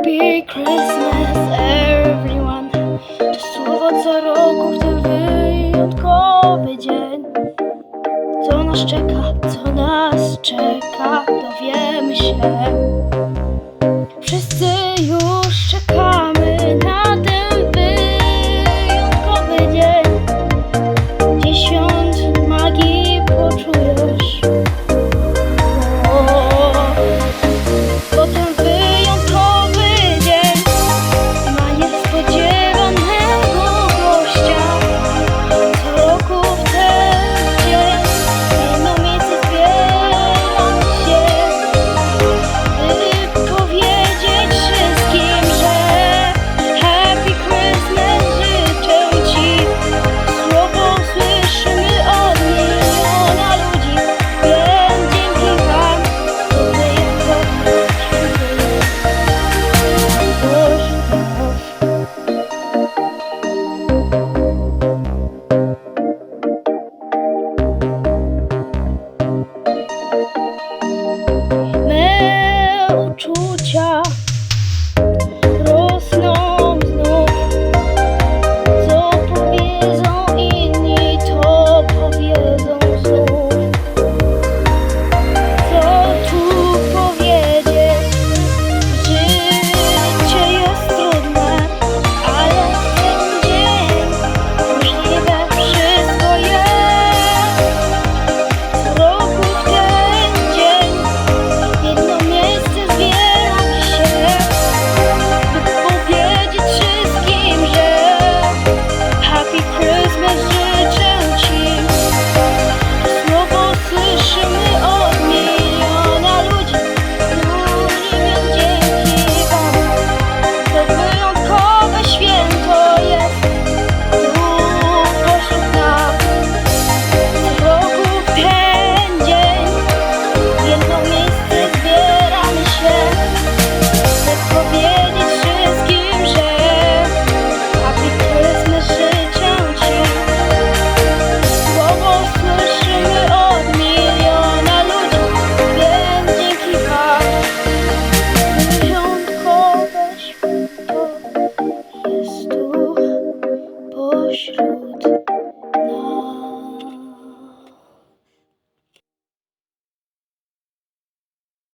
Happy Christmas, everyone. To słowo co roku w ten wyjątkowy dzień. Co nas czeka, co nas czeka, dowiemy się.